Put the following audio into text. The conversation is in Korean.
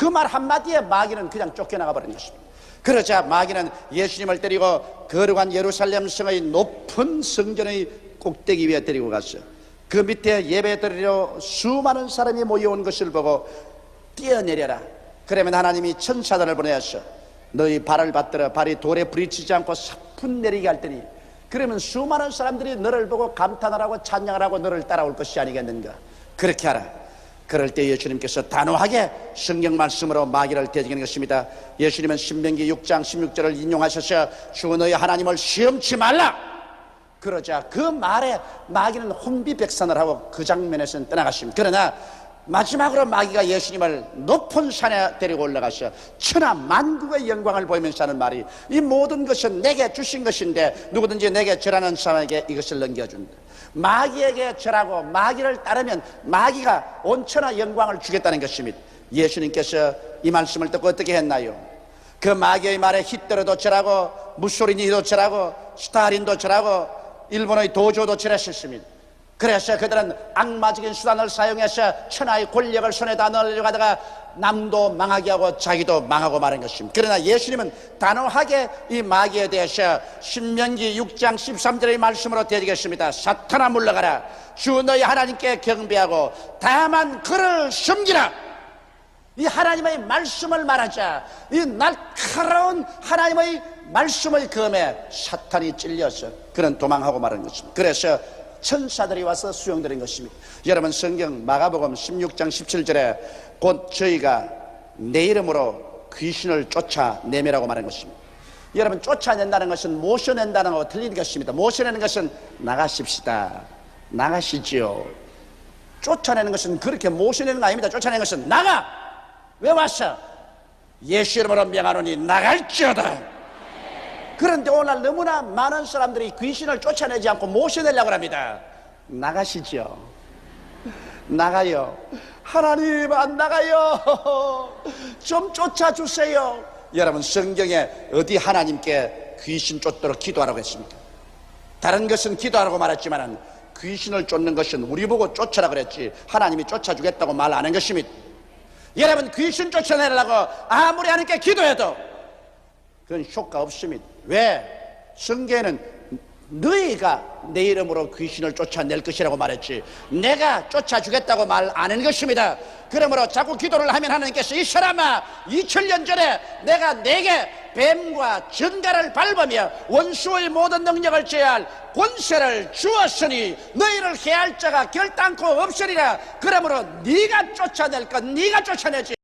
그 말 한마디에 마귀는 그냥 쫓겨나가 버린 것입니다. 그러자 마귀는 예수님을 데리고 거룩한 예루살렘 성의 높은 성전의 꼭대기 위에 데리고 갔어요. 그 밑에 예배 드리러 수많은 사람이 모여온 것을 보고 뛰어내려라. 그러면 하나님이 천사단을 보내었어. 너희 발을 받들어 발이 돌에 부딪히지 않고 사뿐 내리게 할 테니 그러면 수많은 사람들이 너를 보고 찬양을 하고 너를 따라올 것이 아니겠는가. 그렇게 하라. 그럴 때 예수님께서 단호하게 성경 말씀으로 마귀를 대적하는 것입니다. 예수님은 신명기 6장 16절을 인용하셔서 주 너희 하나님을 시험치 말라. 그러자 그 말에 마귀는 혼비백산을 하고 그 장면에서는 떠나갔습니다. 그러나 마지막으로 마귀가 예수님을 높은 산에 데리고 올라가서 천하 만국의 영광을 보이면서 하는 말이 이 모든 것은 내게 주신 것인데 누구든지 내게 절하는 사람에게 이것을 넘겨준다. 마귀에게 절하고 마귀를 따르면 마귀가 온 천하 영광을 주겠다는 것입니다. 예수님께서 이 말씀을 듣고 어떻게 했나요? 그 마귀의 말에 히트러도 절하고 무소리니도 절하고 스타린도 절하고 일본의 도조도 절했었습니다. 그래서 그들은 악마적인 수단을 사용해서 천하의 권력을 손에다 넣으려고 하다가 남도 망하게 하고 자기도 망하고 마는 것입니다. 그러나 예수님은 단호하게 이 마귀에 대해서 신명기 6장 13절의 말씀으로 대지겠습니다. 사탄아 물러가라. 주 너희 하나님께 경배하고 다만 그를 섬기라. 이 하나님의 말씀을 말하자 이 날카로운 하나님의 말씀의 검에 사탄이 찔려서 그는 도망하고 말한 것입니다. 그래서 천사들이 와서 수용드린 것입니다. 여러분 성경 마가복음 16장 17절에 곧 저희가 내 이름으로 귀신을 쫓아내매라고 말한 것입니다. 여러분 쫓아낸다는 것은 모셔낸다는 것과 틀린 것입니다. 모셔내는 것은 나가십시다. 나가시지요. 쫓아내는 것은 그렇게 모셔내는 거 아닙니다. 쫓아내는 것은 나가! 왜 왔어? 예수 이름으로 명하노니 나갈지어다. 그런데 오늘 너무나 많은 사람들이 귀신을 쫓아내지 않고 모셔내려고 합니다. 나가시죠. 나가요. 하나님 안 나가요. 좀 쫓아주세요. 여러분 성경에 어디 하나님께 귀신 쫓도록 기도하라고 했습니까? 다른 것은 기도하라고 말했지만 귀신을 쫓는 것은 우리 보고 쫓아라 그랬지 하나님이 쫓아주겠다고 말 안 한 것입니다. 여러분 귀신 쫓아내려고 아무리 하나님께 기도해도 그건 효과 없습니다. 왜? 성경에는 너희가 내 이름으로 귀신을 쫓아낼 것이라고 말했지 내가 쫓아주겠다고 말 안 한 것입니다. 그러므로 자꾸 기도를 하면 하나님께서 이 사람아 2000년 전에 내가 내게 뱀과 전갈을 밟으며 원수의 모든 능력을 제할 권세를 주었으니 너희를 해할 자가 결단코 없으리라 그러므로 네가 쫓아낼 것 네가 쫓아내지